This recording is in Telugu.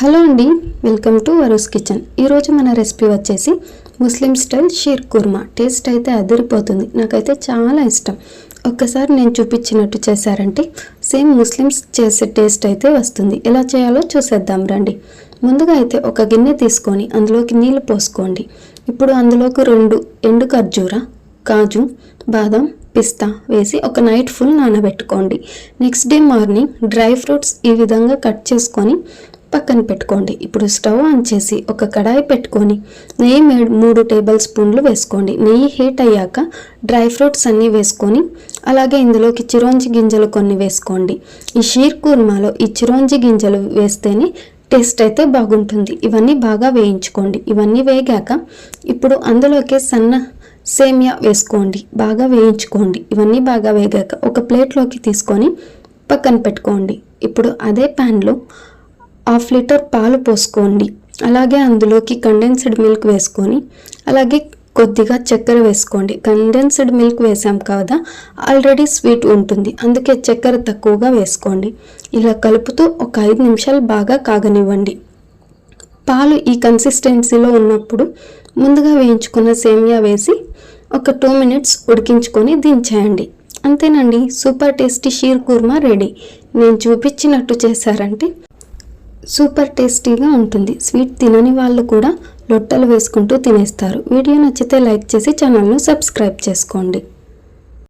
హలో అండి వెల్కమ్ టు వరుస్ కిచెన్. ఈరోజు మన రెసిపీ వచ్చేసి ముస్లిం స్టైల్ షీర్ కుర్మా. టేస్ట్ అయితే అదిరిపోతుంది. నాకైతే చాలా ఇష్టం. ఒక్కసారి నేను చూపించినట్టు చేశారంటే సేమ్ ముస్లిమ్స్ చేసే టేస్ట్ అయితే వస్తుంది. ఎలా చేయాలో చూసేద్దాం రండి. ముందుగా అయితే ఒక గిన్నె తీసుకొని అందులోకి నీళ్ళు పోసుకోండి. ఇప్పుడు అందులోకి రెండు ఎండు ఖర్జూర కాజు బాదం పిస్తా వేసి ఒక night full నానబెట్టుకోండి. Next day morning dry fruits ఈ విధంగా కట్ చేసుకొని పక్కన పెట్టుకోండి. ఇప్పుడు స్టవ్ ఆన్ చేసి ఒక కడాయి పెట్టుకొని నెయ్యి మూడు టేబుల్ స్పూన్లు వేసుకోండి. నెయ్యి హీట్ అయ్యాక డ్రై ఫ్రూట్స్ అన్నీ వేసుకొని అలాగే ఇందులోకి చిరోంజి గింజలు కొన్ని వేసుకోండి. ఈ షీర్ కూర్మాలో ఈ చిరోంజి గింజలు వేస్తేనే టేస్ట్ అయితే బాగుంటుంది. ఇవన్నీ బాగా వేయించుకోండి. ఇవన్నీ వేగాక ఇప్పుడు అందులోకి సన్న సేమియా వేసుకోండి. బాగా వేయించుకోండి. ఇవన్నీ బాగా వేగాక ఒక ప్లేట్లోకి తీసుకొని పక్కన పెట్టుకోండి. ఇప్పుడు అదే ప్యాన్లో హాఫ్ లీటర్ పాలు పోసుకోండి. అలాగే అందులోకి కండెన్స్డ్ మిల్క్ వేసుకొని అలాగే కొద్దిగా చక్కెర వేసుకోండి. కండెన్స్డ్ మిల్క్ వేసాం కదా ఆల్రెడీ స్వీట్ ఉంటుంది. అందుకే చక్కెర తక్కువగా వేసుకోండి. ఇలా కలుపుతూ ఒక ఐదు నిమిషాలు బాగా కాగనివ్వండి. పాలు ఈ కన్సిస్టెన్సీలో ఉన్నప్పుడు ముందుగా వేయించుకున్న సేమియా వేసి ఒక టూ మినిట్స్ ఉడికించుకొని దించేయండి. అంతేనండి super tasty sheer khurma ready. నేను చూపించినట్టు చేశారంటే సూపర్ టేస్టీగా ఉంటుంది. స్వీట్ తినని వాళ్ళు కూడా లొట్టలు వేసుకుంటూ తినేస్తారు. వీడియో నచ్చితే లైక్ చేసి ఛానల్ను సబ్స్క్రైబ్ చేసుకోండి.